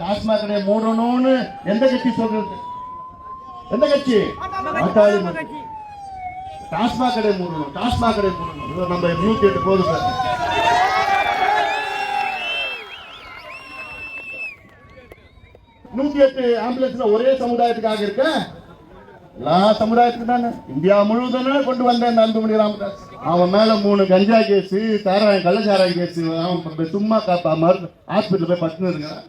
டாஸ்மாக் கடையை மூடணும்னு எந்த கட்சி சொல்றது? எந்த கட்சி. டாஸ்மாக் கடை மூடணும் டாஸ்மாக் கடை மூடணும் நம்ம நூத்தி எட்டு போதும் சார். நூத்தி எட்டு ஆம்புலன்ஸ்ல ஒரே சமுதாயத்துக்காக இருக்க எல்லா சமுதாயத்துக்கும் தானே. இந்தியா முழுவதும் கொண்டு வந்தேன் அன்புமணி ராமதாஸ். அவன் மேல மூணு கஞ்சா கேஸ் சாராயம் கள்ளச்சாராயம் கேஸ் அவன் சும்மா காப்பா மருந்து ஹாஸ்பிட்டல் போய் பத்துன்னு இருக்கான்.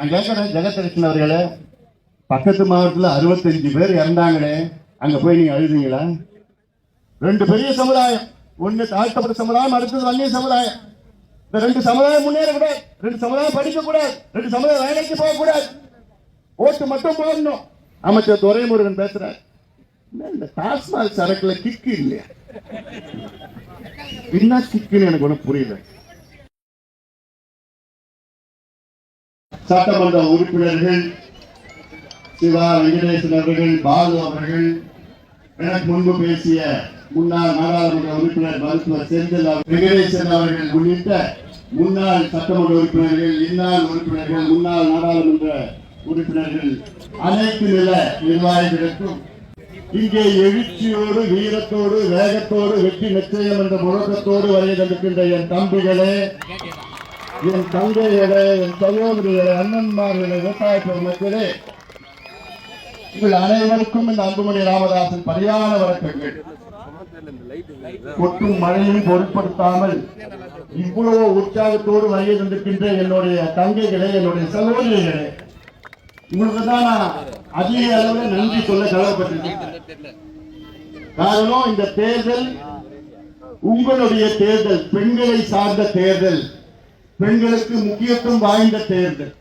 நான் கேட்கறேன் ஜெகத்கிருஷ்ணன் அவர்களே பக்கத்து மாவட்டத்தில் அறுபத்தஞ்சு பேர் இறந்தாங்களே அங்கே போய் நீங்கள் அழுதுங்களா? ரெண்டு பெரிய சமுதாயம். ஒன்று தாழ்த்தப்பட்ட சமுதாயம் அடுத்தது வன்னிய சமுதாயம். இந்த ரெண்டு சமுதாயம் முன்னேறக்கூடாது ரெண்டு சமுதாயம் படிக்கக்கூடாது ரெண்டு சமுதாயம் வேலைக்கு போகக்கூடாது ஓட்டு மட்டும் போடணும். அமைச்சர் துரைமுருகன் பேசுறார். என்ன இந்த டாஸ்மாக் சரக்குல கிக்கு இல்லையா? என்ன கிக்குன்னு எனக்கு ஒன்றும் புரியல. சட்டமன்ற உறுப்பினர்கள் சிவா வெங்கடேசன் அவர்கள் பாலு அவர்கள் எனக்கு முன்பு பேசிய முன்னாள் நாடாளுமன்ற உறுப்பினர் மருத்துவர் செந்தில் வெங்கடேசன் அவர்கள் உள்ளிட்ட முன்னாள் சட்டமன்ற உறுப்பினர்கள் இன்னாள் உறுப்பினர்கள் முன்னாள் நாடாளுமன்ற உறுப்பினர்கள் அனைத்து நில நிர்வாகிகளுக்கும் இங்கே எழுச்சியோடு வீரத்தோடு வேகத்தோடு வெற்றி நிச்சயம் என்ற முழக்கத்தோடு வருகை தந்திருக்கின்ற என் தம்பிகளே என் தங்கைகளே என் சகோதரிகளே அண்ணன்மார்களே விவசாய பெருமக்களே. உங்கள் அனைவருக்கும் இந்த அன்புமணி ராமதாசன் பரியான வழக்கங்கள் கொட்டும் மழையும் பொருட்படுத்தாமல் இவ்வளவு உற்சாகத்தோடு வருகை தந்திருக்கின்ற என்னுடைய தங்கைகளே என்னுடைய சகோதரிகளே. உங்களுக்கு தான் நான் அதிக அளவில் நன்றி சொல்ல கடவுப்பட்டிருக்கேன் காரணம் இந்த தேர்தல் உங்களுடைய தேர்தல் பெண்களை சார்ந்த தேர்தல். பெண்களுக்கு முக்கியத்துவம் வாய்ந்த தேர்தல்.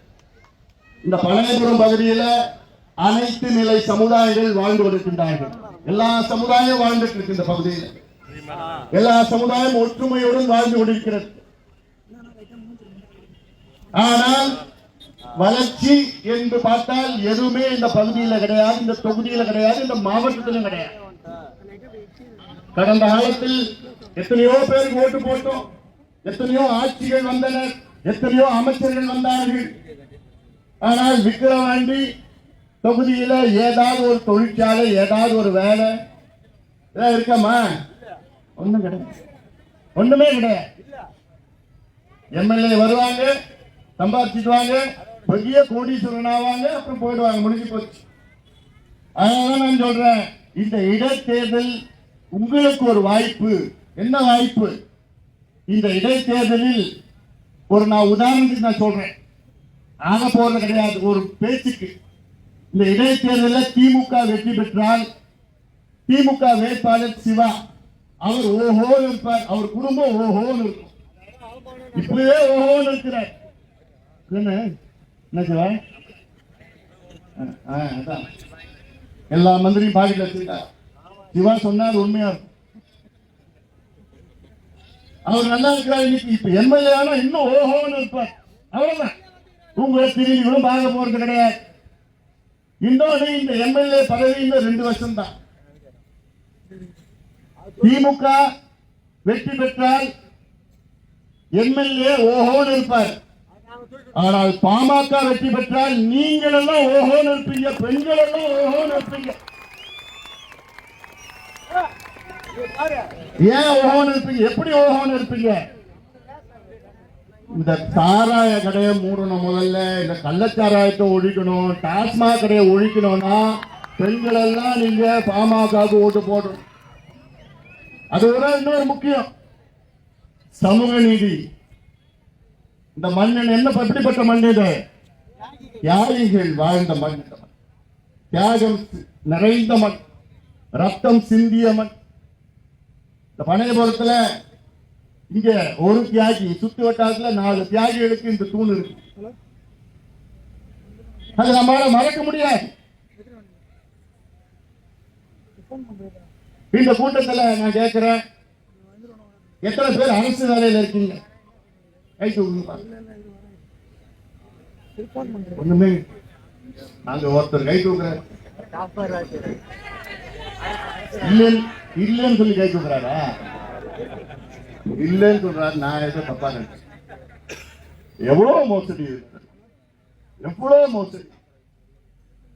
இந்த பழனிபுரம் பகுதியில அனைத்து நிலை சமுதாயங்கள் வாழ்ந்து கொண்டிருக்கின்றார்கள் எல்லா சமுதாயம் வாழ்ந்துட்டு இருக்கு இந்த பகுதியில். எல்லா சமுதாயம் ஒற்றுமையுடன் வாழ்ந்து கொண்டிருக்கிறது. ஆனால் வளர்ச்சி என்று பார்த்தால் எதுவுமே இந்த பகுதியில கிடையாது இந்த தொகுதியில கிடையாது இந்த மாவட்டத்திலும் கிடையாது. கடந்த காலத்தில் எத்தனையோ பேருக்கு ஓட்டு போட்டோம். எத்தனையோ ஆட்சிகள் வந்தனர் எத்தனையோ அமைச்சர்கள் வந்தார்கள். ஆனால் விக்கிரவாண்டி தொகுதியில ஏதாவது ஒரு தொழிற்சாலை ஏதாவது ஒரு வேலை ஏதாவது இருக்காமா? ஒண்ணும் கிடையாது. ஒண்ணுமே கிடையாது. எம்எல்ஏ வருவாங்க சம்பாதிச்சுடுவாங்க பெரிய கோடீஸ்வரன் ஆவாங்க அப்புறம் போயிடுவாங்க முடிஞ்சு போச்சு. அதனால நான் சொல்றேன் இந்த இடத்தேர்தல் உங்களுக்கு ஒரு வாய்ப்பு. என்ன வாய்ப்பு? இந்த இடைத்தேர்தலில் ஒரு நான் உதாரணத்துக்கு நான் சொல்றேன். ஆக போறது கிடையாது. ஒரு பேச்சுக்கு. இந்த இடைத்தேர்தலில் திமுக வெற்றி பெற்றால் திமுக வேட்பாளர் சிவா அவர் ஓஹோ இருப்பார். அவர் குடும்பம் ஓஹோன்னு இருக்கும். இப்பவே ஓஹோன்னு இருக்கிறார். என்ன? என்ன சிவா? ஆ, ஆ, அதான். எல்லா மந்திரியும் பாக்கெட்ல வச்சிருக்கா? சிவா சொன்னார் உண்மையா இருக்கும். அவர் நல்லா இருக்கிறார். இன்னைக்கு இப்ப எம்எல்ஏ ஆனா இன்னும் ஓஹோன்னு இருப்பார். அவ்வளவுதான். உங்களை திரும்பிகளும் பார்க்க போறது கிடையாது. இன்னொரு இந்த எம்எல்ஏ பதவி இன்னும் ரெண்டு வருஷம் தான் திமுக வெற்றி பெற்றால் எம்எல்ஏ ஓஹோன்னு இருப்பார். ஆனால் பாமக வெற்றி பெற்றால் நீங்கள் எல்லாம் ஓஹோன்னு இருப்பீங்க பெண்கள் எல்லாம் ஓஹோன்னு இருப்பீங்க. ஏன் ஓகோன்னு இருப்பீங்க எப்படி ஓகோன்னு இருப்பீங்க இந்த சாராய கடையை மூடணும் முதல்ல இந்த கள்ளச்சாராயத்தை ஒழிக்கணும் டாஸ்மாக் கடையை ஒழிக்கணும்னா பெண்கள் எல்லாம் நீங்க பாமகவுக்கு ஓட்டு போடணும். அது ஒரு இன்னொரு முக்கியம். சமூக நீதி. இந்த மண்ணன் என்ன எப்படிப்பட்ட மண் இது? தியாகிகள் வாழ்ந்த மண் தியாகம் நிறைந்த மண் ரத்தம் சிந்திய மண் இந்த பனையபுரத்துல இங்க ஒரு தியாகி சுத்து வட்டாரத்துல நாலு தியாகிகளுக்கு இந்த தூண் இருக்கு. அது நம்மளால மறக்க முடியாது. இந்த கூட்டத்துல நான் கேட்கிறேன் எத்தனை பேர் அரசு வேலையில இருக்கீங்க? கை ஒண்ணுமே நாங்க ஒருத்தர் கை தூக்குறேன். இல்லைன்னு இல்லைன்னு சொல்லி கை தூக்குறாரா இல்லைன்னு சொல்றாரு நான் ஏதோ தப்பா நினைச்சேன். எவ்வளவு மோசடி இருக்கு எவ்வளவு மோசடி?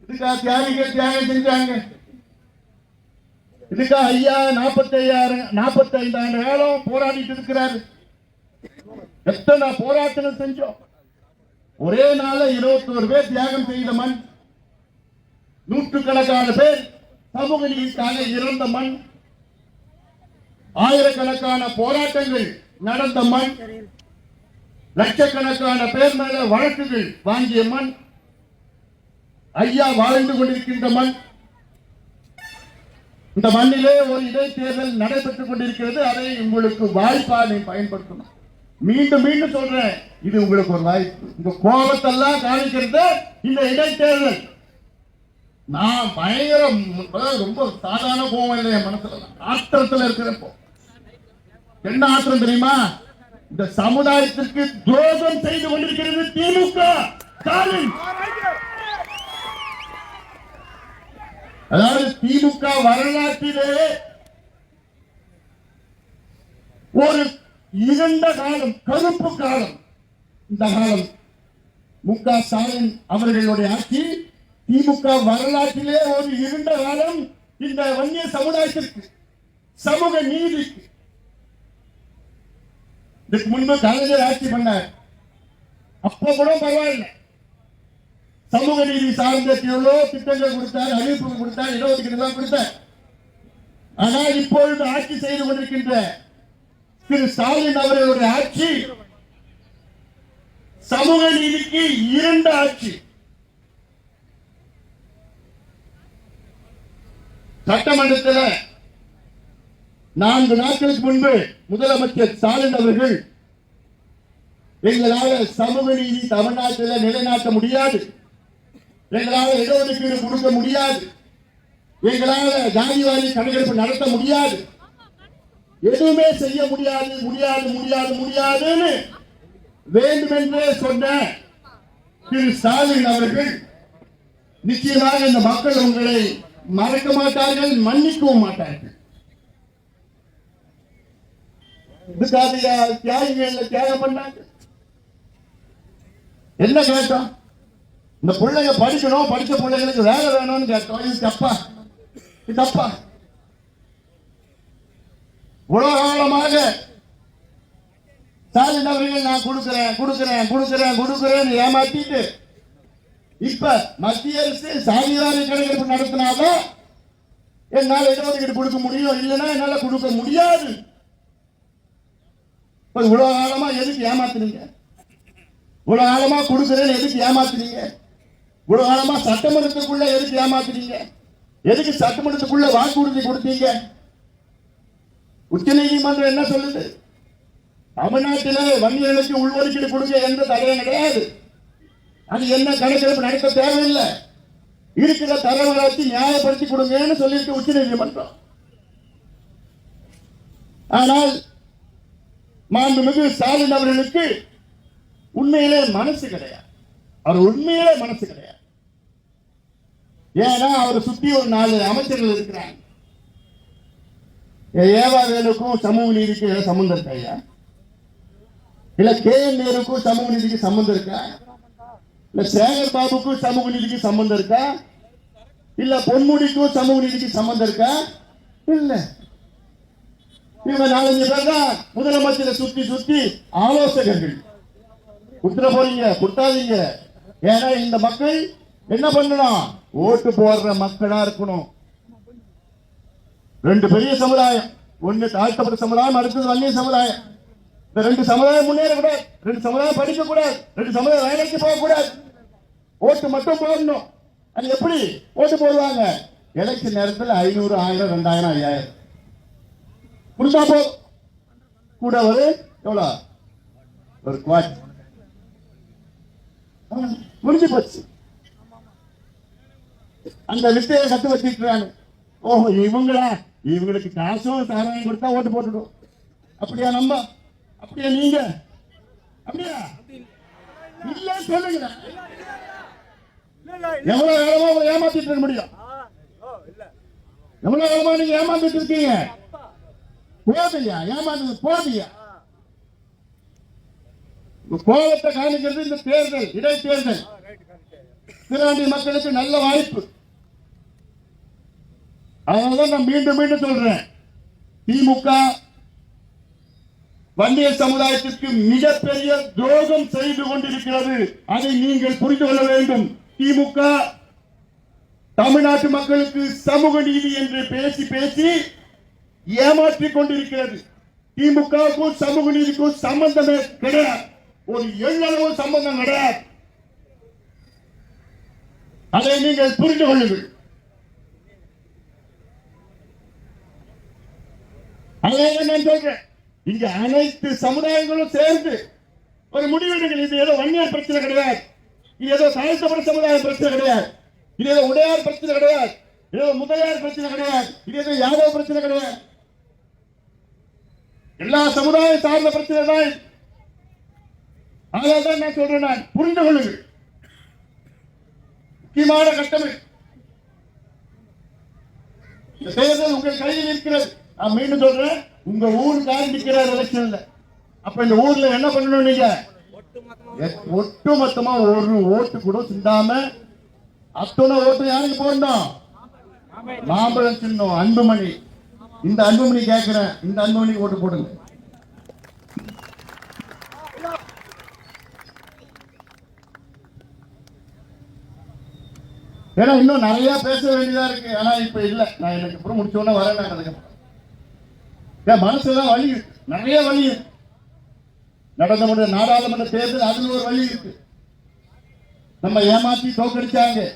இதுக்கா தியாகிகள் தியாகம் செஞ்சாங்க. இதுக்கா ஐயா நாற்பத்தி ஐயாயிரம் நாற்பத்தி ஐந்தாயிரம் காலம் போராடிட்டு இருக்கிறாரு. எத்தனை போராட்டங்கள் செஞ்சோம். ஒரே நாள இருபத்தோரு பேர் தியாகம் செய்த மண். நூற்றுக்கணக்கான பேர் சமூக நீதிக்காக இறந்த மண். ஆயிரக்கணக்கான போராட்டங்கள் நடந்த மண். லட்சக்கணக்கான பேர் மேல வழக்குகள் வாங்கிய மண். ஐயா வாழ்ந்து கொண்டிருக்கின்ற மண். இந்த மண்ணிலே ஒரு இடைத்தேர்தல் நடைபெற்றுக் கொண்டிருக்கிறது. அதை உங்களுக்கு வாய்ப்பாக பயன்படுத்தணும். மீண்டும் மீண்டும் சொல்றேன். இது உங்களுக்கு ஒரு வாய்ப்பு. இந்த கோபத்தெல்லாம் காணிக்கிறது இந்த இடைத்தேர்தல். நான் பயங்கரம் ரொம்ப சாதாரண கோபம் இல்லை என் மனசுல ஆத்திரத்துல இருக்கிறப்போ என்ன ஆத்திரம் தெரியுமா? இந்த சமுதாயத்திற்கு துரோகம் செய்து கொண்டிருக்கிறது திமுக. ஸ்டாலின்! அதாவது திமுக வரலாற்றிலே ஒரு இருண்ட காலம் கருப்பு காலம். இந்த காலம் மு க ஸ்டாலின் அவர்களுடைய ஆட்சி திமுக வரலாற்றிலே ஒரு இருண்ட காலம் இந்த வன்னிய சமுதாயத்திற்கு சமூக நீதிக்கு. இதுக்கு முன்பு கலைஞர் ஆட்சி பண்ணார். அப்ப கூட பரவாயில்லை. சமூக நீதி சார்ந்த எவ்வளோ திட்டங்கள் கொடுத்தார் அறிவிப்புகள் கொடுத்தார் இடஒதுக்கீடு எல்லாம் கொடுத்தார். ஆனால் இப்பொழுது ஆட்சி செய்து கொண்டிருக்கின்ற திரு ஸ்டாலின் அவர்களுடைய ஆட்சி சமூக நீதிக்கு இரண்டு ஆட்சி. சட்டமன்றத்தில் நான்கு நாட்களுக்கு முன்பு முதலமைச்சர் ஸ்டாலின் அவர்கள் எங்களால் சமூக நீதி தமிழ்நாட்டில் நிலைநாட்ட முடியாது. எங்களால் இடஒதுக்கீடு கொடுக்க முடியாது. எங்களால் ஜாதிவாதி கணக்கெடுப்பு நடத்த முடியாது. எதுவுமே செய்ய முடியாது முடியாது முடியாது முடியாதுன்னு வேண்டுமென்றே சொன்ன திரு ஸ்டாலின் அவர்கள் நிச்சயமாக இந்த மக்கள் உங்களை மறக்க மாட்டார்கள் மன்னிக்கவும் மாட்டார்கள். இதுக்காக தியாகிகள் தியாகம் பண்ணாங்க. என்ன கேட்டோம்? இந்த பிள்ளைங்க படிக்கணும் படிச்ச பிள்ளைங்களுக்கு வேலை வேணும்னு கேட்டோம். இது தப்பா? இது தப்பா? உலகாலமாக ஸ்டாலின் அவர்கள் நான் கொடுக்கிறேன் கொடுக்கிறேன் கொடுக்கிறேன் கொடுக்கிறேன்னு ஏமாத்திட்டு இப்ப மத்திய அரசு சாதிவாரி கணக்கெடுப்பு நடத்தினாலும் என்னால் இடஒதுக்கீடு கொடுக்க முடியும். இல்லைன்னா என்னால கொடுக்க முடியாது. இவ்வளவு காலமா எதுக்கு ஏமாத்துனீங்க? இவ்வளவு காலமா கொடுக்குறேன்னு எதுக்கு ஏமாத்துனீங்க? இவ்வளவு காலமா சட்டமன்றத்துக்குள்ள எதுக்கு ஏமாத்துனீங்க? எதுக்கு சட்டமன்றத்துக்குள்ள வாக்குறுதி கொடுத்தீங்க? உச்ச நீதிமன்றம் என்ன சொல்லுது? தமிழ்நாட்டில் வங்கிகளுக்கு உள்ஒதுக்கீடு கொடுக்க எந்த தடையும் கிடையாது. அது என்ன கணக்கெடுப்பு நடக்க தேவையில்லை. இருக்கிற தரவுகளை வச்சு நியாயப்படுத்தி கொடுங்கன்னு சொல்லியிருக்கு உச்ச நீதிமன்றம். ஆனால் மாண்புமிகு ஸ்டாலின் அவர்களுக்கு உண்மையிலே மனசு கிடையாது. அவர் உண்மையிலே மனசு கிடையாது. ஏன்னா அவரை சுத்தி ஒரு நாலு அமைச்சர்கள் இருக்கிறாங்க. ஏவா வேலுக்கும் சமூக நீதிக்கும் ஏதாவது சம்பந்தம் இருக்கா ஐயா? இல்ல கே என் நேருக்கும் சமூக நீதிக்கு சம்பந்தம் இருக்கா? இல்ல சேகர் பாபுக்கும் சமூக நீதிக்கு சம்பந்தம் இருக்கா? இல்ல பொன்முடிக்கும் சமூக நீதிக்கு சம்பந்தம் இருக்கா? இல்ல. இவங்க நாலஞ்சு பேர் தான் முதலமைச்சரை சுத்தி சுத்தி ஆலோசகர்கள். குடுத்துட போறீங்க குடுத்தாதீங்க ஏன்னா இந்த மக்கள் என்ன பண்ணணும்? ஓட்டு போடுற மக்களா இருக்கணும். ரெண்டு பெரிய சமுதாயம். ஒண்ணு தாழ்த்தப்பட்ட சமுதாயம் அடுத்தது வன்னிய சமுதாயம். இந்த ரெண்டு சமுதாயம் முன்னேறக்கூடாது ரெண்டு சமுதாயம் படிக்கக்கூடாது ரெண்டு சமுதாயம் வேலைக்கு போகக்கூடாது ஓட்டு மட்டும் போடணும். அது எப்படி ஓட்டு போடுவாங்க? எலெக்ஷன் நேரத்தில் ஐநூறு ஆயிரம் ரெண்டாயிரம் ஐயாயிரம். கொடுத்தா போ. கூட ஒரு எவ்வளோ? ஒரு குவாட் முடிஞ்சு போச்சு. அந்த வித்தையை கத்து வச்சுக்கிறாங்க ஓஹோ இவங்களா? இவங்களுக்கு காசும் சாராயம் கொடுத்தா ஓட்டு போட்டுடும். அப்படியா நம்ம? அப்படியா நீங்க? அப்படியா? இல்ல சொல்லுங்க. எவ்வளவு காலமா உங்களை ஏமாத்திட்டு இருக்க முடியும்? எவ்வளவு காலமா நீங்க ஏமாத்திட்டு இருக்கீங்க? போதையா? ஏமாந்தது போதையா? கோபத்தை காணிக்கிறது இந்த தேர்தல் இடைத்தேர்தல். திருநாண்டி மக்களுக்கு நல்ல வாய்ப்பு. அதனாலதான் நான் மீண்டும் மீண்டும் சொல்றேன். திமுக வந்திய சமுதாயத்திற்கு மிகப்பெரிய துரோகம் செய்து கொண்டிருக்கிறது. அதை நீங்கள் புரிந்து கொள்ள வேண்டும். திமுக தமிழ்நாட்டு மக்களுக்கு சமூக நீதி என்று பேசி பேசி ஏமாற்றிக் கொண்டிருக்கிறது. திமுகவுக்கும் சமூக நீதிக்கும் சம்பந்தமே கிடையாது. ஒரு எண்ணளவு சம்பந்தம் கிடையாது. அதை நீங்கள் புரிந்து கொள்ளுங்கள். அதை நான் சொல்றேன். இங்க அனைத்து சமுதாயங்களும் சேர்ந்து ஒரு முடிவெடுங்கள் இது ஏதோ வன்னியார் பிரச்சனை கிடையாது. இது ஏதோ தாழ்த்தப்பட்ட சமுதாய பிரச்சனை கிடையாது. இது ஏதோ உடையார் பிரச்சனை கிடையாது. ஏதோ முதலியார் பிரச்சனை கிடையாது. இது ஏதோ யாதவ பிரச்சனை கிடையாது. எல்லா சமுதாயம் சார்ந்த பிரச்சனை தான் அதனால தான் நான் சொல்றேன் நான் புரிந்து கொள்ளுங்கள். முக்கியமான கட்டமை இந்த தேர்தல் உங்கள் கையில் இருக்கிறது. நான் மீண்டும் சொல்றேன். உங்க ஊருக்காக நிக்கிறார் எலெக்ஷன்ல. அப்ப இந்த ஊர்ல என்ன பண்ணணும் நீங்க? ஒட்டு மொத்தமா ஒரு ஓட்டு கூட சிந்தாம அத்தனை ஓட்டு யாருக்கு போடணும்? மாம்பழம் சின்னம் அன்புமணி. இந்த அன்புமணி கேட்கிறேன் இந்த அன்புமணி ஓட்டு போடுங்க. ஏன்னா இன்னும் நிறைய பேச வேண்டியதா இருக்கு. ஆனா இப்ப இல்ல. நான் எனக்கு அப்புறம் முடிச்ச உடனே வரேன் நான் அதுக்கப்புறம் மனசுலாம் வலி வழி நிறைய வலி நடந்த முடிய நாடாளுமன்ற தேர்தல் அதுல ஒரு வழி இருக்கு. நம்ம ஏமாத்தி தோக்கடிச்சாங்க.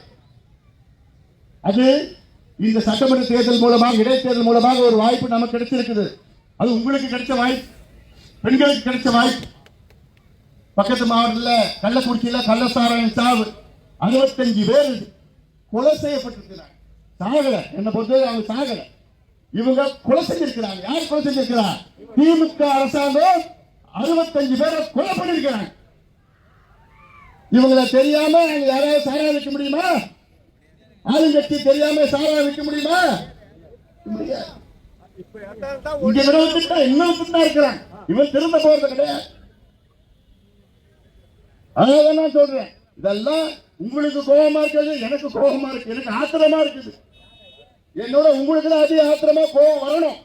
அது இந்த சட்டமன்ற தேர்தல் மூலமாக இடைத்தேர்தல் மூலமாக ஒரு வாய்ப்பு நமக்கு கிடைச்சிருக்குது அது உங்களுக்கு கிடைச்ச வாய்ப்பு. பெண்களுக்கு கிடைச்ச வாய்ப்பு. பக்கத்து மாவட்டத்துல கள்ளக்குறிச்சியில் கள்ளசாராயம் சாவு. அறுபத்தஞ்சு பேர் கொலை செய்யப்பட்டிருக்கிறாங்க. சாகலை. என்ன பொறுத்தவரை அவங்க சாகலை. இவங்க கொலை செஞ்சிருக்கிறாங்க. யார் கொலை செஞ்சிருக்கிறார் திமுக அரசாங்கம் அறுபத்தஞ்சு பேரை கொலை பண்ணிருக்கிறாங்க இவங்களை தெரியாம யாராவது சாரா வைக்க முடியுமா? ஆளுங்கட்சி தெரியாம சாரா வைக்க முடியுமா? இங்க இன்னும் தான் இருக்கிறான் இவன் திரும்ப போறது கிடையாது. அதான் நான் சொல்றேன். இதெல்லாம் உங்களுக்கு கோபமா இருக்கிறது எனக்கு கோபமா இருக்கு எனக்கு ஆத்திரமா இருக்குது. என்னோட உங்களுக்கு தான் அதிக ஆத்திரமா கோபம் வரணும்.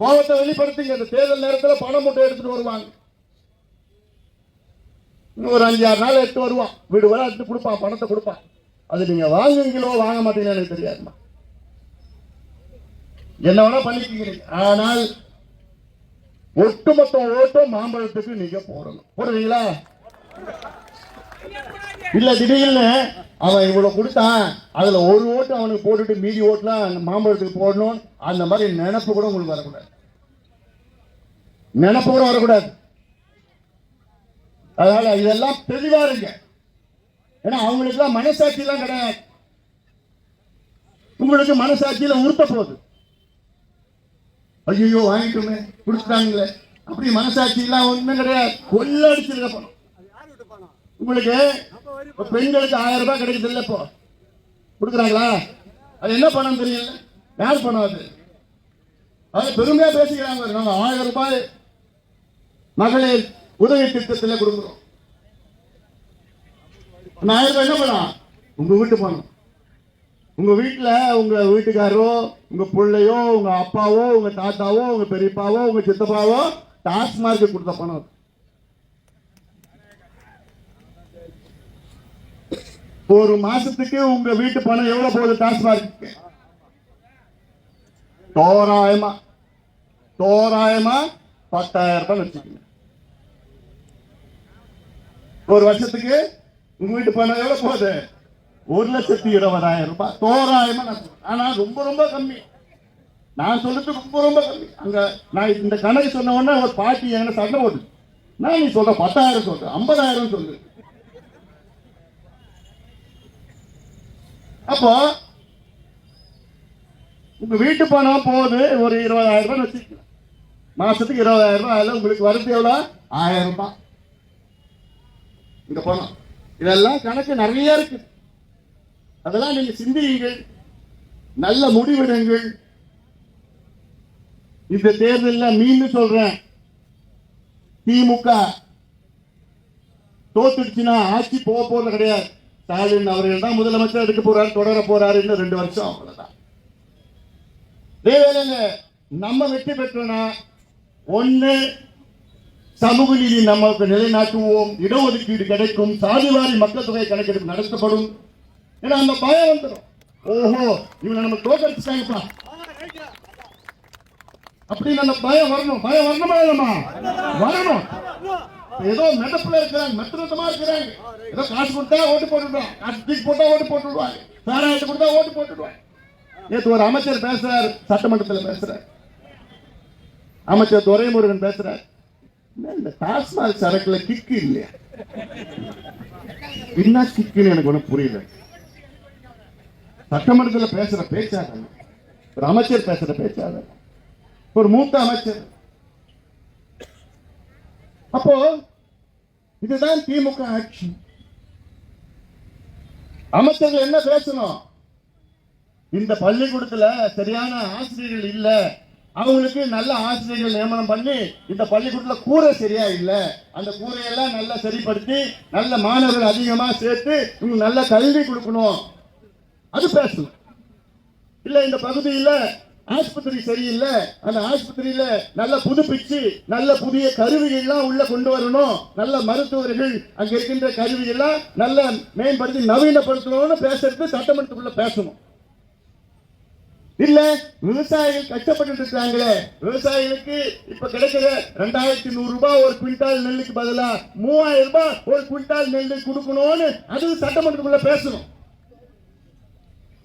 கோபத்தை வெளிப்படுத்துங்க. இந்த தேர்தல் நேரத்தில் பணம் மூட்டை எடுத்துட்டு வருவாங்க. இன்னும் ஒரு அஞ்சு ஆறு நாள் எடுத்து வருவான். வீடு வர எடுத்து கொடுப்பான் பணத்தை கொடுப்பான். அது நீங்க வாங்குவீங்களோ வாங்க மாட்டீங்களோ எனக்கு தெரியாதுமா என்ன வேணா பண்ணிக்கிறீங்க ஆனால் ஒட்டுமொத்த ஓட்டும் மாம்பழத்துக்கு நீங்க போடணும். போடுறீங்களா இல்ல திடீர்னு அவன் இவ்வளவு கொடுத்தான். அதுல ஒரு ஓட்டு அவனுக்கு போட்டுட்டு மீதி ஓட்டுலாம் அந்த மாம்பழத்துக்கு போடணும். அந்த மாதிரி நினப்பு கூட உங்களுக்கு வரக்கூடாது. நினப்பு கூட வரக்கூடாது. அதனால இதெல்லாம் தெளிவா இருங்க. ஏன்னா அவங்களுக்கு எல்லாம் மனசாட்சி எல்லாம் கிடையாது. உங்களுக்கு மனசாட்சியில உருப்ப போகுது. ஐயோ வாங்கிட்டோமே கொடுத்துட்டாங்களே அப்படி மனசாட்சி எல்லாம் ஒண்ணும் கிடையாது. கொள்ளடிச்சிருக்க பணம் உங்களுக்கு பெண்களுக்கு ஆயிரம் ரூபாய் கிடைக்குது இல்லை இப்போ. கொடுக்குறாங்களா? அது என்ன பணம் தெரியல. யார் பணம் அது? அது பெருமையா பேசிக்கிறாங்க. நாங்க ஆயிரம் ரூபாய் மகளிர் உதவி திட்டத்தில் கொடுக்குறோம். ஆயிரம் ரூபாய் என்ன பண்ணலாம் உங்க வீட்டு பணம். உங்க வீட்டுல உங்க வீட்டுக்காரரோ உங்க பிள்ளையோ உங்க அப்பாவோ உங்க தாத்தாவோ உங்க பெரியப்பாவோ உங்க சித்தப்பாவோ டாஸ்மார்க்கு கொடுத்த பணம் ஒரு மாசத்துக்கு உங்க வீட்டு பணம் எவ்வளவு போகுது? டாஸ்மார்க்கு தோராயமா தோராயமா பத்தாயிரம் ரூபாய் வச்சுக்கோங்க. ஒரு வருஷத்துக்கு உங்க வீட்டு பணம் எவ்வளவு போகுது? ஒரு லட்சத்தி இருபதாயிரம் ரூபாய். தோராயமா நான் சொல்றேன். ஆனா ரொம்ப ரொம்ப கம்மி. நான் சொல்றது ரொம்ப ரொம்ப கம்மி. அங்க நான் இந்த கணக்கு சொன்ன உடனே ஒரு பாட்டி என்ன சண்டை போட்டு நான் நீ சொல்ற பத்தாயிரம் சொல்ற ஐம்பதாயிரம் சொல்லு அப்போ உங்க வீட்டு பணம் போகுது ஒரு இருபதாயிரம் ரூபாய் வச்சுக்கலாம் மாசத்துக்கு இருபதாயிரம் ரூபாய் அதில் உங்களுக்கு வருது எவ்வளோ? ஆயிரம் ரூபாய். இந்த பணம். இதெல்லாம் கணக்கு நிறைய இருக்கு. அதெல்லாம் நீங்க சிந்தியுங்கள். நல்ல முடிவெடுங்கள். இந்த தேர்தலில் மீண்டும் சொல்றேன். திமுக தோத்துடுச்சுன்னா ஆட்சி போக போறது கிடையாது. ஸ்டாலின் அவர்கள் தான் முதலமைச்சர் எடுக்க போறாரு தொடர போறாரு இன்னும் ரெண்டு வருஷம். அவ்வளவுதான். இதே நம்ம வெற்றி பெற்றோம்னா ஒண்ணு சமூக நீதி நமக்கு நிலைநாட்டுவோம் இடஒதுக்கீடு கிடைக்கும் சாதிவாரி மக்கள் தொகை கணக்கெடுப்பு நடத்தப்படும். ஏன்னா அந்த பயம் வந்துடும் ஓஹோ இவனை நம்ம தோக்கடிச்சுட்டாங்கப்பா அப்படின்னு அந்த பயம் வரணும். பயம் வரணுமா இல்லமா வரணும். ஏதோ மெதப்புல இருக்கிறாங்க மெத்தனத்தமா இருக்கிறாங்க. ஏதோ காசு கொடுத்தா ஓட்டு போட்டுடுவாங்க. காசு தூக்கி போட்டா ஓட்டு போட்டுடுவாங்க. சாராயத்தை கொடுத்தா ஓட்டு போட்டுடுவாங்க. நேற்று ஒரு அமைச்சர் பேசுறாரு சட்டமன்றத்தில் பேசுறாரு. அமைச்சர் துரைமுருகன் பேசுறாரு. என்ன இந்த டாஸ்மாக் சரக்குல கிக்கு இல்லையா? என்ன கிக்குன்னு எனக்கு ஒன்றும் புரியல. சட்டமன்றத்தில் பேசுற பேச்சாக ஒரு அமைச்சர் பேசுற பேச்சாக ஒரு மூத்த அமைச்சர். அப்போ இதுதான் திமுக ஆட்சி. அமைச்சர்கள் என்ன பேசணும்? இந்த பள்ளிக்கூடத்துல சரியான ஆசிரியர்கள் இல்ல. அவங்களுக்கு நல்ல ஆசிரியர்கள் நியமனம் பண்ணி இந்த பள்ளிக்கூடத்துல கூரை சரியா இல்ல. அந்த கூரையெல்லாம் நல்லா சரிப்படுத்தி நல்ல மாணவர்கள் அதிகமா சேர்த்து இவங்க நல்ல கல்வி கொடுக்கணும். அது பேசணும். இல்ல இந்த பகுதியில ஆஸ்பத்திரி சரியில்லை அந்த ஆஸ்பத்திரியில நல்ல புதுப்பிச்சு நல்ல புதிய கருவிகள்லாம் உள்ள கொண்டு வரணும். நல்ல மருத்துவர்கள் அங்க இருக்கின்ற கருவிகள்லாம் நல்ல மேம்படுத்தி நவீனப்படுத்தணும்னு பேசுறது சட்டமன்றத்துக்குள்ள பேசணும். இல்ல விவசாயிகள் கஷ்டப்பட்டு இருக்காங்களே. விவசாயிகளுக்கு இப்ப கிடைக்கிற ரெண்டாயிரத்தி நூறு ரூபாய் ஒரு குவிண்டால் நெல்லுக்கு பதிலா மூவாயிரம் ரூபாய் ஒரு குவிண்டால் நெல் கொடுக்கணும்னு அது சட்டமன்றத்துக்குள்ள பேசணும்.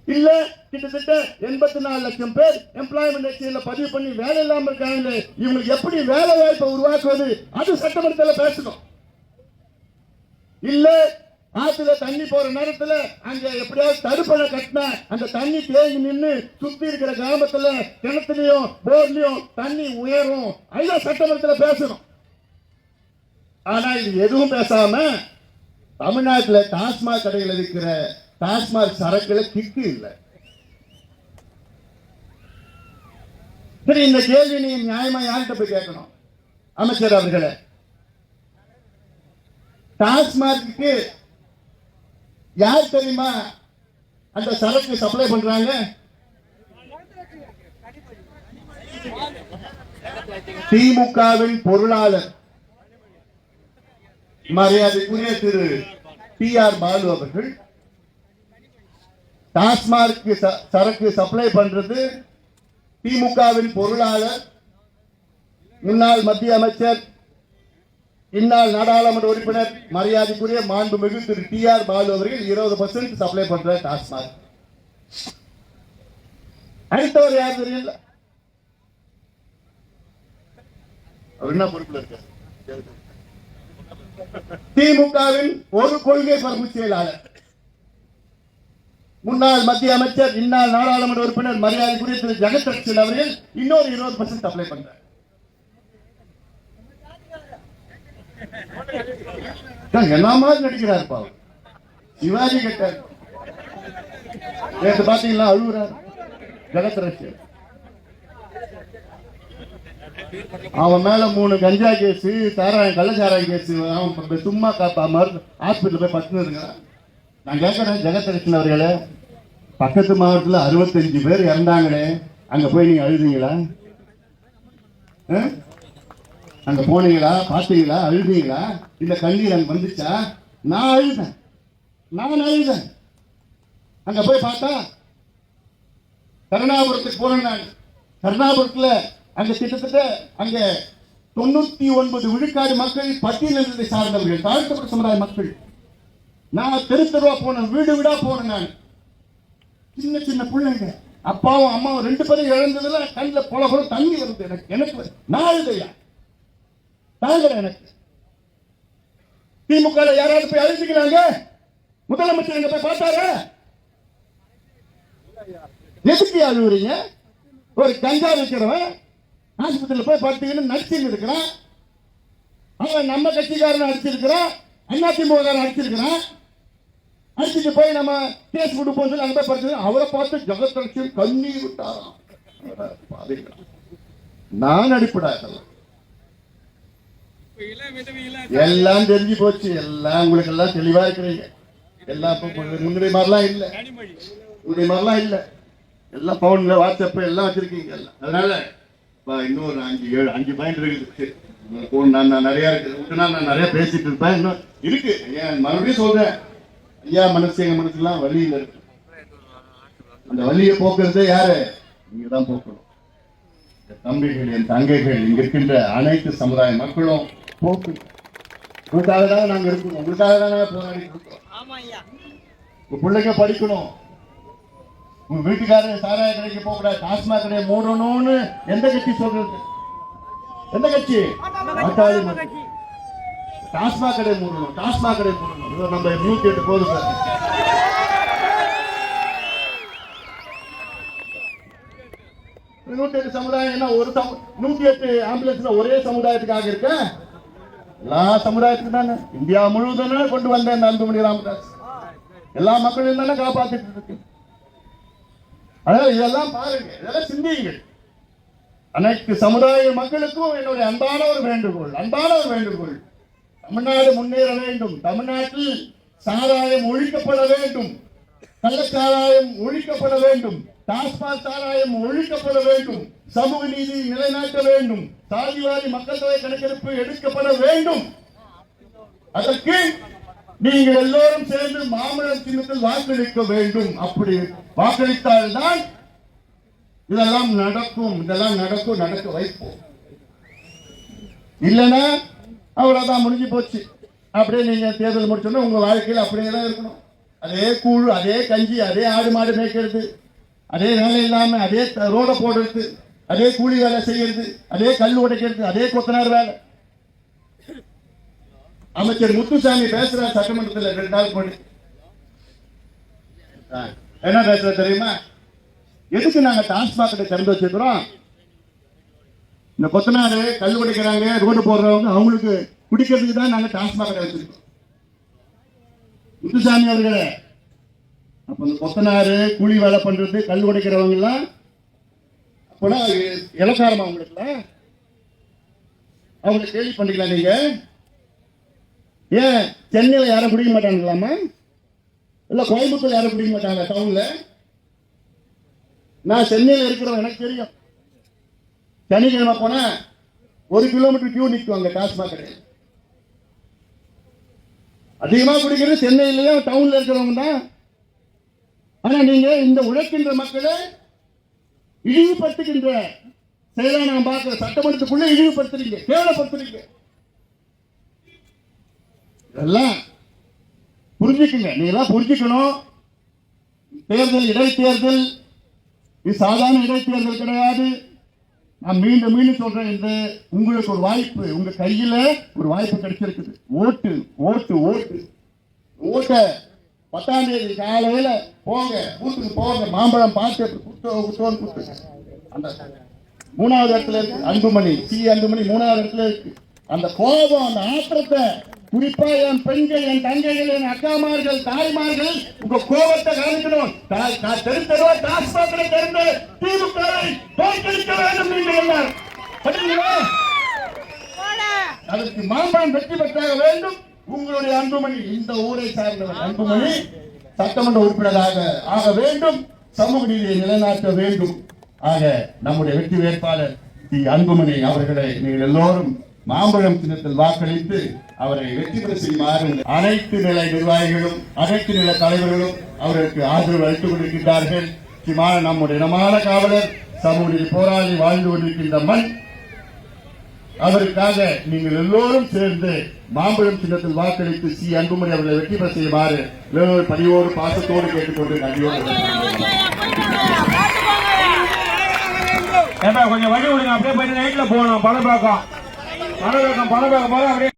இல்ல கிட்டத்தட்ட எண்பத்தி நாலு லட்சம் பேர் எம்ப்ளாய்மெண்ட் எக்ஸ்சேஞ்சில் பதிவு பண்ணி வேலை இல்லாமல் இருக்காங்க இவங்களுக்கு எப்படி வேலை வாய்ப்பை உருவாக்குவது? அது சட்டமன்றத்தில் பேசணும். இல்ல ஆத்துல தண்ணி போற நேரத்துல அங்க எப்படியாவது தடுப்பணை கட்டினா அந்த தண்ணி தேங்கி நின்று சுத்தி இருக்கிற கிராமத்துல கிணத்துலயும் போர்லயும் தண்ணி உயரும். அதுதான் சட்டமன்றத்தில் பேசணும். ஆனா இது எதுவும் பேசாம தமிழ்நாட்டில் டாஸ்மாக் கடையில் இருக்கிற டாஸ்மாக் சரக்குல கிக்கு இல்லை. சரி இந்த கேள்வி நீ நியாயமா யார்கிட்ட போய் கேட்கணும்? அமைச்சர் அவர்களே. டாஸ்மார்க்கு யார் தெரியுமா அந்த சரக்கு சப்ளை பண்றாங்க? திமுகவின் பொருளாளர். மரியாதைக்குரிய திரு டி ஆர் பாலு அவர்கள். டாஸ்மார்க்கு ச- சரக்கு சப்ளை பண்றது திமுகவின் பொருளாளர் முன்னாள் மத்திய அமைச்சர் இந்நாள் நாடாளுமன்ற உறுப்பினர் மரியாதைக்குரிய மாண்புமிகு திரு டி ஆர் பாலு அவர்கள் இருபது பர்சன்ட் சப்ளை பண்ற டாஸ்மாக் அடுத்தவர் யார் தெரியல அவர் என்ன பொறுப்புல திமுகவின் ஒரு கொள்கை பரப்பு செயலாளர். முன்னாள் மத்திய அமைச்சர் இந்நாள் நாடாளுமன்ற உறுப்பினர் மரியாதைக்குரிய திரு ஜெகத்ரட்சன் அவர்கள் இன்னொரு இருபது பர்சன்ட் அப்ளை பண்றார். என்ன மாதிரி நடிக்கிறார் பாவம்? சிவாஜி கட்டார் நேற்று பாத்தீங்களா அழுகுறார் ஜெகத் அவன் மேல மூணு கஞ்சா கேஸ் சாராயம் கள்ளச்சாராயம் கேஸ் அவன் சும்மா காப்பா மருந்து ஹாஸ்பிட்டல் போய் படுத்துன்னு இருக்கிறான் நான் கேட்கறேன் ஜெகத்ரட்சன் அவர்களே. பக்கத்து மாவட்டத்தில் அறுபத்தஞ்சு பேர் இறந்தாங்களே அங்கே போய் நீங்கள் அழுதீங்களா? ஆ? போனீங்களா? பார்த்தீங்களா? அழுதீங்களா? இந்த கண்ணீர் அங்கே வந்துச்சா? நான் அழுதேன். நான் அழுதேன். அங்கே போய் பார்த்தா கருணாபுரத்துக்கு போனேன் நான். கருணாபுரத்துல அங்க கிட்டத்தட்ட அங்கே தொண்ணூத்தி ஒன்பது விழுக்காடு மக்கள் பட்டியலிருந்து சார்ந்தவர்கள் தாழ்த்தப்பட்ட சமுதாய மக்கள். நான் தெருத்தருவா போனேன் வீடு வீடா போனேன் நான். சின்ன சின்ன பிள்ளைங்க. அப்பாவும் அம்மாவும் ரெண்டு பேரும் இழந்ததுல கண்ணில் போல போல தண்ணி வருது எனக்கு. எனக்கு நான் அழுதையா தாங்கல எனக்கு. திமுக யாராவது போய் அழைச்சிக்கிறாங்க முதலமைச்சர் எங்க போய் பார்த்தாரு? எதுக்கு அழுவுறீங்க ஒரு கஞ்சா வைக்கிறவன் ஆஸ்பத்திரியில் போய் பார்த்தீங்கன்னு நடிச்சுன்னு இருக்கிறான். அவன் நம்ம கட்சிக்காரன் அடிச்சிருக்கிறான். அதிமுக காரன் அடிச்சிருக்கிறான். அடிச்சுட்டு போய் நம்ம கேஸ் கொடுப்போம் சொல்லி அங்க போய் படிச்சது அவரை பார்த்து ஜெகத் லட்சுமி கண்ணீர் விட்டாராம். நான் அடிப்படா எல்லாம் தெரிஞ்சு போச்சு. எல்லாம் உங்களுக்கு எல்லாம் தெளிவா இருக்கிறீங்க. எல்லாம் முன்னாடி மாதிரிலாம் இல்ல. முன்னாடி மாதிரிலாம் இல்ல. எல்லாம் பவுன்ல வாட்ஸ்அப் எல்லாம் வச்சிருக்கீங்க. எல்லாம் அதனால இப்ப இன்னும் ஒரு அஞ்சு ஏழு அஞ்சு பாயிண்ட் இருக்குது. நான் நிறைய இருக்குது நான் நிறைய பேசிட்டு இருப்பேன். இன்னும் இருக்கு. ஏன் மறுபடியும் சொல்றேன். ஐயா மனசு எங்க மனசுலாம் வழியில இருக்கு அந்த வழியை போக்குறது யாரு? நீங்க தான் போக்கணும். தம்பிகள் என் தங்கைகள் இங்க இருக்கின்ற அனைத்து சமுதாய மக்களும் போக்கு உங்களுக்காக தான் நாங்க இருக்கணும். உங்களுக்காக தான் நாங்க போராடி உங்க பிள்ளைங்க படிக்கணும். உங்க வீட்டுக்காரர் சாராய கடைக்கு போக கூடாது டாஸ்மாக் கடையை மூடணும்னு எந்த கட்சி சொல்றது? எந்த கட்சி. டாஸ்மாக் கடை மூடணும் டாஸ்மாக் கடை மூடணும். இதோ நம்ம நூத்தி எட்டு போதும் சார். நூத்தி எட்டு சமுதாயம் என்ன ஒரு சமு நூத்தி எட்டு ஆம்புலன்ஸ்ல ஒரே சமுதாயத்துக்காக இருக்க எல்லா சமுதாயத்துக்கு தானே இந்தியா முழுவதும் கொண்டு வந்தேன் இந்த அன்புமணி ராமதாஸ். எல்லா மக்களும் தானே காப்பாத்திட்டு இருக்கு. அதனால இதெல்லாம் பாருங்க இதெல்லாம் சிந்தியுங்கள். அனைத்து சமுதாய மக்களுக்கும் என்னுடைய அன்பான ஒரு வேண்டுகோள் அன்பான ஒரு வேண்டுகோள். தமிழ்நாடு முன்னேற வேண்டும். தமிழ்நாட்டில் சாராயம் ஒழிக்கப்பட வேண்டும். கள்ளச்சாராயம் ஒழிக்கப்பட வேண்டும். டாஸ்மாக் சாராயம் ஒழிக்கப்பட வேண்டும். சமூக நீதி நிலைநாட்ட வேண்டும். சாதிவாரி மக்கள் தொகை கணக்கெடுப்பு எடுக்கப்பட வேண்டும். அதற்கு நீங்கள் எல்லோரும் சேர்ந்து மாமல்லம் சின்னத்தில் வாக்களிக்க வேண்டும். அப்படி வாக்களித்தால்தான் இதெல்லாம் நடக்கும். இதெல்லாம் நடக்கும் நடக்க வைப்போம். இல்லைன்னா அவ்வளவுதான் முடிஞ்சு போச்சு. அப்படியே நீங்க தேர்தல் முடிச்சோன்னா உங்க வாழ்க்கையில் அப்படியே தான் இருக்கணும். அதே கூழ் அதே கஞ்சி அதே ஆடு மாடு மேய்க்கிறது அதே வேலை இல்லாம அதே ரோட போடுறது அதே கூலி வேலை செய்யறது அதே கல் உடைக்கிறது அதே கொத்தனார் வேலை. அமைச்சர் முத்துசாமி பேசுறார் சட்டமன்றத்தில் ரெண்டு நாள் போட்டு என்ன பேசுற தெரியுமா? எதுக்கு நாங்க டாஸ்மாக் திறந்து வச்சிருக்கிறோம்? இந்த கொத்தனாரு கல் உடைக்கிறாங்க ரோடு போடுறவங்க அவங்களுக்கு குடிக்கிறதுக்கு தான் நாங்கள் டாஸ்மாக் கடை வச்சிருக்கோம். முத்துசாமி அவர்களே அப்ப இந்த கொத்தனாரு கூலி வேலை பண்றது கல் உடைக்கிறவங்க எல்லாம் அப்பனா இலக்காரமா அவங்களுக்குலாம்? அவங்களை கேள்வி பண்ணிக்கலாம் நீங்க. ஏன்? சென்னையில் யாரும் குடிக்க மாட்டாங்களாமா இல்லை கோயம்புத்தூர் யாரும் குடிக்க மாட்டாங்க டவுனில் நான் சென்னையில் இருக்கிறவன் எனக்கு தெரியும். சனிக்கிழமை போனா ஒரு கிலோமீட்டர் கியூ நிற்குவாங்க டாஸ்மாக் கடையில். பிடிக்கிறது குடிக்கிறது டவுன்ல இருக்கிறவங்க தான். ஆனால் நீங்க இந்த உழைக்கின்ற மக்களை இழிவுபடுத்துகின்ற செயலை நான் பார்க்குற சட்டமன்றத்துக்குள்ளே இழிவுபடுத்துறீங்க கேவலப்படுத்துறீங்க. இதெல்லாம் புரிஞ்சுக்குங்க. நீங்களாம் புரிஞ்சுக்கணும். தேர்தல் இடைத்தேர்தல் இது சாதாரண இடைத்தேர்தல் கிடையாது. நான் மீண்டும் மீண்டும் சொல்றேன் என்று உங்களுக்கு ஒரு வாய்ப்பு உங்க கையில ஒரு வாய்ப்பு கிடைச்சிருக்குது. ஓட்டு ஓட்டு ஓட்டு. ஓட்ட பத்தாம் தேதி காலையில போங்க கூட்டுக்கு போங்க மாம்பழம் பார்த்து குத்தோன்னு குத்துங்க அந்த மூணாவது இடத்துல இருக்கு அன்புமணி சி அன்புமணி மூணாவது இடத்துல இருக்கு. அந்த கோபம் அந்த ஆத்திரத்தை குறிப்பா என் பெண்கள் என் தங்கைகள் என் அக்காமார்கள் தாய்மார்கள் உங்க கோபத்தை காமிக்கணும் தெரு தெருவா டாஸ்மாக் திறந்து திமுகவை தோற்கடிக்க வேண்டும் நீங்கள் எல்லாரும்? அதற்கு மாம்பழம் வெற்றி பெற்றாக வேண்டும். உங்களுடைய அன்புமணி இந்த ஊரை சார்ந்தவர் அன்புமணி சட்டமன்ற உறுப்பினராக ஆக வேண்டும். சமூக நீதியை நிலைநாட்ட வேண்டும். ஆக நம்முடைய வெற்றி வேட்பாளர் தி அன்புமணி அவர்களை நீங்கள் எல்லோரும் மாம்பழம் சின்னத்தில் வாக்களித்து அவரை வெற்றி பெற செய்யுமாறு அனைத்து நிலை நிர்வாகிகளும் அனைத்து நில தலைவர்களும் அவருக்கு ஆதரவு அளித்துக் கொண்டிருக்கின்றார்கள். முக்கியமான நம்முடைய இனமான காவலர் சமூக போராளி வாழ்ந்து கொண்டிருக்கின்ற மண் அவருக்காக நீங்கள் எல்லோரும் சேர்ந்து மாம்பழம் சின்னத்தில் வாக்களித்து சி. அன்புமணி அவர்களை வெற்றி பெற செய்யுமாறு எல்லோரும் பணியோடு பாசத்தோடு கேட்டுக்கொண்டு நன்றியோடு கொஞ்சம் வழி விடுங்க. அப்படியே போயிட்டு நைட்ல போகணும். படம் பார்க்கும் படம் பார்க்கும் போல அப்படியே